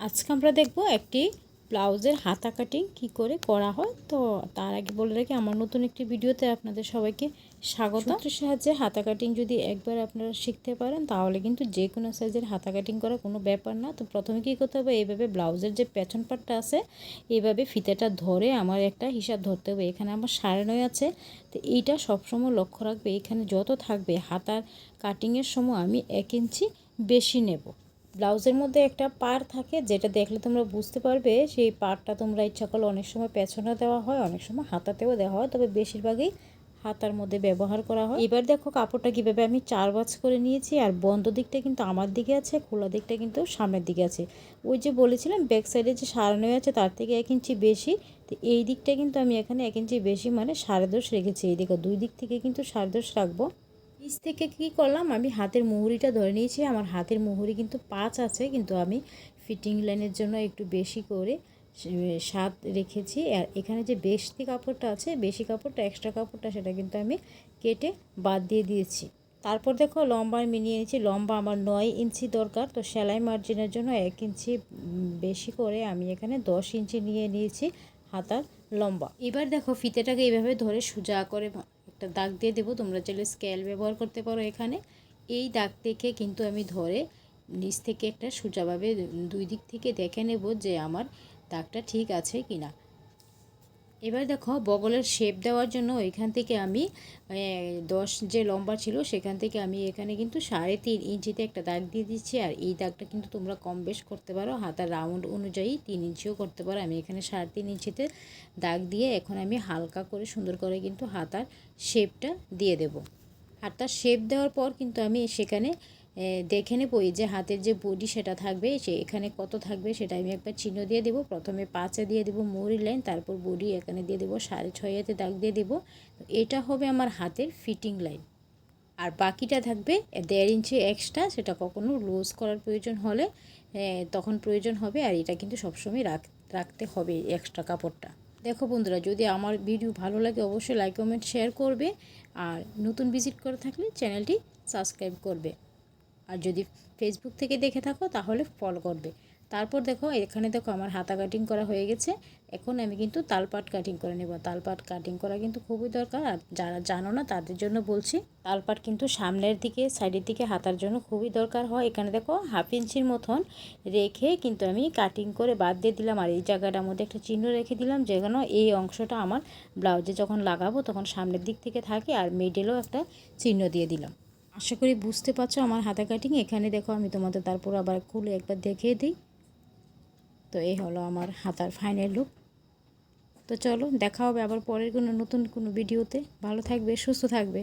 আজকে আমরা দেখব একটি ব্লাউজের হাতা কাটিং কী করে করা হয়। তো তার আগে বলে রাখি, আমার নতুন একটি ভিডিওতে আপনাদের সবাইকে স্বাগত। সাহায্যে হাতা কাটিং যদি একবার আপনারা শিখতে পারেন, তাহলে কিন্তু যে কোনো সাইজের হাতা কাটিং করা কোনো ব্যাপার না। তো প্রথমে কী করতে হবে, এইভাবে ব্লাউজের যে পেছন পাটটা আছে, এইভাবে ফিতেটা ধরে আমার একটা হিসাব ধরতে হবে। এখানে আমার সাড়ে নয় আছে। তো এইটা সবসময় লক্ষ্য রাখবে, এখানে যত থাকবে, হাতার কাটিংয়ের সময় আমি এক ইঞ্চি বেশি নেব। ব্লাউজের মধ্যে একটা পার থাকে, যেটা দেখলে তোমরা বুঝতে পারবে, সেই পারটা তোমরা ইচ্ছা করলে অনেক সময় পেছনে দেওয়া হয়, অনেক সময় হাতাতেও দেওয়া হয়, তবে বেশিরভাগই হাতার মধ্যে ব্যবহার করা হয়। এবার দেখো কাপড়টা কীভাবে আমি চার বাজ করে নিয়েছি, আর বন্ধ দিকটা কিন্তু আমার দিকে আছে, খোলা দিকটা কিন্তু সামনের দিকে আছে। ওই যে বলেছিলাম, ব্যাক সাইডে যে সারানো আছে, তার থেকে এক ইঞ্চি বেশি, তো এই দিকটা কিন্তু আমি এখানে এক ইঞ্চি বেশি মানে সাড়ে দোষ রেখেছি। এই দিকে দুই দিক থেকে কিন্তু সাড়ে দোষ রাখব। নিচ থেকে কি করলাম? আমি হাতের মুহুরিটা ধরে নিয়েছি। আমার হাতের মুহুরি কিন্তু পাঁচ আছে, কিন্তু আমি ফিটিং লাইনের জন্য একটু বেশি করে সাত রেখেছি। আর এখানে যে বেশি কাপড়টা আছে, বেশি কাপড়টা এক্সট্রা কাপড়টা, সেটা কিন্তু আমি কেটে বাদ দিয়ে দিয়েছি। তারপর দেখো, লম্বা আমি নিয়ে নিয়েছি। লম্বা আমার নয় ইঞ্চি দরকার, তো সেলাই মার্জিনের জন্য এক ইঞ্চি বেশি করে আমি এখানে দশ ইঞ্চি নিয়ে নিয়েছি হাতার লম্বা। এবার দেখো, ফিতেটাকে এইভাবে ধরে সোজা করে একটা দাগ দিয়ে দেবো, তোমরা চাইলে স্কেল ব্যবহার করতে পারো এখানে। এই দাগ থেকে কিন্তু আমি ধরে নিচ থেকে একটা সোজাভাবে দুই দিক থেকে দেখে নেব যে আমার দাগটা ঠিক আছে কি না এবার দেখো বগলের শেপ দেওয়ার জন্য এখান থেকে আমি দশ যে লম্বা ছিল সেখান থেকে আমি এখানে কিন্তু সাড়ে তিন ইঞ্চিতে একটা দাগ দিয়ে দিচ্ছি। আর এই দাগটা কিন্তু তোমরা কম বেশ করতে পারো। হাতার রাউন্ড অনুযায়ী তিন ইঞ্চিও করতে পারো। আমি এখানে সাড়ে তিন ইঞ্চিতে দাগ দিয়ে এখন আমি হালকা করে সুন্দর করে কিন্তু হাতার শেপটা দিয়ে দেব। হাতার শেপ দেওয়ার পর কিন্তু আমি সেখানে দেখে নেব এই যে হাতের যে বডি সেটা থাকবে, সে এখানে কত থাকবে সেটা আমি একবার চিহ্ন দিয়ে দেবো। প্রথমে পাঁচে দিয়ে দেবো মৌরি লাইন তারপর বডি এখানে দিয়ে দেবো, সাড়ে ছয়েতে দাগ দিয়ে দেবো। এটা হবে আমার হাতের ফিটিং লাইন আর বাকিটা থাকবে দেড় ইঞ্চি এক্সট্রা সেটা কখনো লুজ করার প্রয়োজন হলে তখন প্রয়োজন হবে। আর এটা কিন্তু সবসময় রাখ, রাখতে হবে এক্সট্রা কাপড়টা। দেখো বন্ধুরা, যদি আমার ভিডিও ভালো লাগে অবশ্যই লাইক কমেন্ট শেয়ার করবে। আর নতুন ভিজিট করে থাকলে চ্যানেলটি সাবস্ক্রাইব করবে। আর যদি ফেসবুক থেকে দেখে থাকো, তাহলে ফলো করবে। তারপর দেখো, এখানে দেখো আমার হাতা কাটিং করা হয়ে গেছে। এখন আমি কিন্তু তালপাট কাটিং করে নেব। তালপাট কাটিং করা কিন্তু খুবই দরকার। আর যারা জানো না, তাদের জন্য বলছি তালপাট কিন্তু সামনের দিকে সাইডের দিকে হাতার জন্য খুবই দরকার হয়। এখানে দেখো হাফ ইঞ্চির মতন রেখে কিন্তু আমি কাটিং করে বাদ দিয়ে দিলাম। আর এই জায়গাটার মধ্যে একটা চিহ্ন রেখে দিলাম, যেখানে এই অংশটা আমার ব্লাউজে যখন লাগাবো, তখন সামনের দিক থেকে থাকে। আর মিডেলও একটা চিহ্ন দিয়ে দিলাম। আশা করি বুঝতে পারছ আমার হাতা কাটিং এখানে দেখো আমি তোমাদের তারপর আবার খুলে একবার দেখিয়ে দিই। তো এই হলো আমার হাতার ফাইনাল লুক তো চলো দেখা হবে আবার পরের কোনো নতুন কোনো ভিডিওতে ভালো থাকবে, সুস্থ থাকবে।